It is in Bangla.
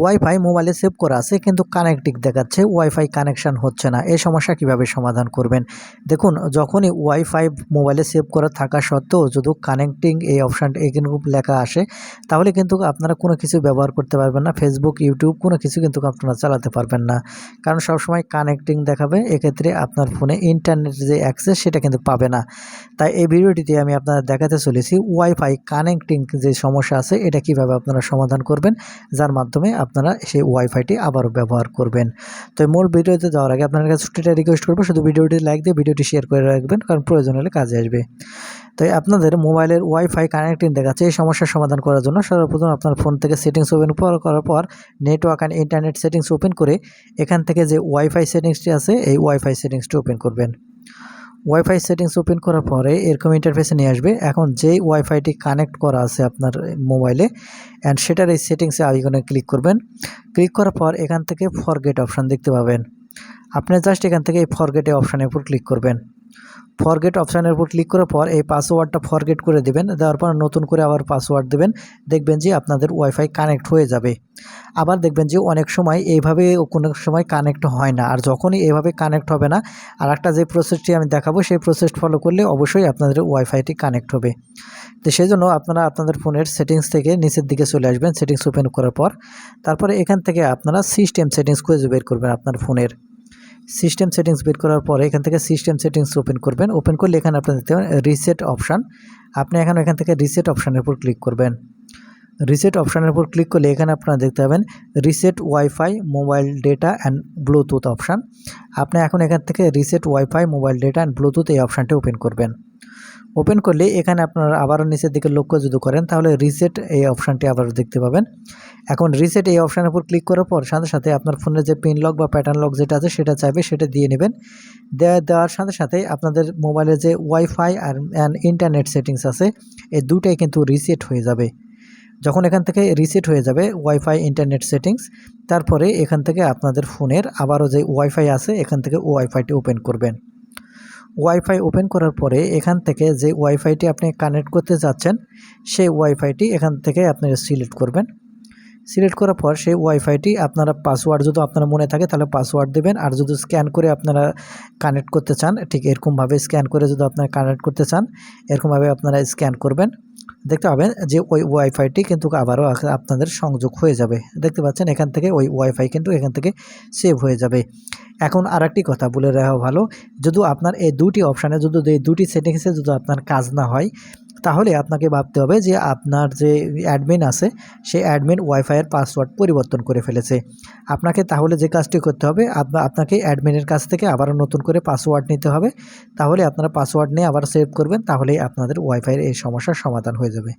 ওয়াইফাই মোবাইলে সেভ করা আছে, কিন্তু কানেক্টিং দেখাচ্ছে ওয়াইফাই কানেকশান হচ্ছে না। এই সমস্যা কীভাবে সমাধান করবেন? দেখুন, যখনই ওয়াইফাই মোবাইলে সেভ করা থাকা সত্ত্বেও যদি কানেক্টিং এই অপশানটা এখানে লেখা আসে, তাহলে কিন্তু আপনারা কোনো কিছু ব্যবহার করতে পারবেন না। ফেসবুক ইউটিউব কোনো কিছু কিন্তু আপনারা চালাতে পারবেন না। কারণ সবসময় কানেক্টিং দেখাবে, এক্ষেত্রে আপনার ফোনে ইন্টারনেট যে অ্যাক্সেস সেটা কিন্তু পাবে না। তাই এই ভিডিওটিতে আমি আপনাদের দেখাতে চলেছি ওয়াইফাই কানেক্টিং যে সমস্যা আছে, এটা কীভাবে আপনারা সমাধান করবেন, যার মাধ্যমে আপনারা সেই ওয়াইফাইটি আবারও ব্যবহার করবেন। তো মূল ভিডিওতে যাওয়ার আগে আপনার কাছে ছুটিটা রিকোয়েস্ট করব, শুধু ভিডিওটি লাইক দিয়ে ভিডিওটি শেয়ার করে রাখবেন, কারণ প্রয়োজন হলে কাজে আসবে। তো আপনাদের মোবাইলের ওয়াইফাই কানেক্টিং দেখাচ্ছে, এই সমস্যার সমাধান করার জন্য সর্বপ্রথম আপনার ফোন থেকে সেটিংস ওপেন করার পর network and internet settings open করে এখান থেকে যে ওয়াইফাই সেটিংসটি আছে, এই ওয়াইফাই সেটিংসটি ওপেন করবেন। ওয়াইফাই সেটিংস ওপেন করার পরে এরকম ইন্টারফেসে নিয়ে আসবে। এখন যেই ওয়াইফাইটি কানেক্ট করা আছে আপনার মোবাইলে অ্যান্ড সেটার এই সেটিংসে আইকনে ক্লিক করবেন। ক্লিক করার পর এখান থেকে ফরগেট অপশান দেখতে পাবেন। আপনি জাস্ট এখান থেকে এই ফরগেটে অপশানের উপর ক্লিক করবেন। ফরগেট অপশানের উপর ক্লিক করার পর এই পাসওয়ার্ডটা ফরগেট করে দেবেন। দেওয়ার পর নতুন করে আবার পাসওয়ার্ড দেবেন। দেখবেন যে আপনাদের ওয়াইফাই কানেক্ট হয়ে যাবে। আবার দেখবেন যে অনেক সময় এইভাবে কোনো সময় কানেক্ট হয় না। আর যখনই এইভাবে কানেক্ট হবে না আর একটা যে প্রসেসটি আমি দেখাবো, সেই প্রসেস ফলো করলে অবশ্যই আপনাদের ওয়াইফাইটি কানেক্ট হবে। তো সেই জন্য আপনারা আপনাদের ফোনের সেটিংস থেকে নিচের দিকে চলে আসবেন সেটিংস ওপেন করার পর। তারপরে এখান থেকে আপনারা সিস্টেম সেটিংস খুঁজে বের করবেন আপনার ফোনের। সিস্টেম সেটিংস বের করার পরে এখান থেকে সিস্টেম সেটিংস ওপেন করবেন। ওপেন করলে এখানে আপনার দেখতে পাবেন রিসেট অপশান আপনি এখন এখান থেকে রিসেট অপশানের উপর ক্লিক করবেন। রিসেট অপশানের উপর ক্লিক করলে এখানে আপনারা দেখতে পাবেন reset wifi mobile data and Bluetooth option আপনি এখন এখান থেকে reset wifi mobile data and Bluetooth এই অপশানটি ওপেন করবেন। ওপেন করলে এখানে আপনারা আবারও নিচের দিকে লক্ষ্য যদি করেন, তাহলে রিসেট এই অপশানটি আবারও দেখতে পাবেন। এখন রিসেট এই অপশানের উপর ক্লিক করার পর সাথে সাথে আপনার ফোনের যে পিন লক বা প্যাটার্ন লক যেটা আছে, সেটা চাইবে, সেটা দিয়ে নেবেন। দেওয়া দেওয়ার সাথে সাথে আপনাদের মোবাইলের যে ওয়াইফাই আর অ্যান্ড ইন্টারনেট সেটিংস আছে, এই দুটাই কিন্তু রিসেট হয়ে যাবে। যখন এখান থেকে রিসেট হয়ে যাবে ওয়াইফাই ইন্টারনেট সেটিংস তারপরে এখান থেকে আপনাদের ফোনের আবারও যে ওয়াইফাই আছে, এখান থেকে ওয়াইফাইটি ওপেন করবেন। ওয়াইফাই ওপেন করার পরে এখান থেকে যে ওয়াইফাইটি আপনি কানেক্ট করতে যাচ্ছেন, সেই ওয়াইফাইটি এখান থেকে আপনি সিলেক্ট করবেন। সিলেক্ট করার পর সেই ওয়াইফাইটি আপনারা পাসওয়ার্ড যদি আপনারা মনে থাকে তাহলে পাসওয়ার্ড দেবেন, আর যদি স্ক্যান করে আপনারা কানেক্ট করতে চান, ঠিক এরকমভাবে স্ক্যান করে যদি আপনারা কানেক্ট করতে চান, এরকমভাবে আপনারা স্ক্যান করবেন। দেখতে পাবেন যে ওই ওয়াইফাইটি কিন্তু আবারও আপনাদের সংযোগ হয়ে যাবে। দেখতে পাচ্ছেন এখান থেকে ওই ওয়াইফাই কিন্তু এখান থেকে সেভ হয়ে যাবে। এখন আরেকটি কথা বলে রাখা ভালো, যদি আপনার এই দুটি অপশানে যদি এই দুটি সেটিংসে যদি আপনার কাজ না হয়, তাহলে আপনাকে ভাবতে হবে যে আপনার যে অ্যাডমিন আছে সেই অ্যাডমিন ওয়াইফাইয়ের পাসওয়ার্ড পরিবর্তন করে ফেলেছে। আপনাকে তাহলে যে কাজটি করতে হবে আপনাকে অ্যাডমিনের কাছ থেকে আবারও নতুন করে পাসওয়ার্ড নিতে হবে। তাহলে আপনারা পাসওয়ার্ড নিয়ে আবার সেভ করবেন, তাহলেই আপনাদের ওয়াইফাইয়ের এই সমস্যার সমাধান হয়ে যাবে।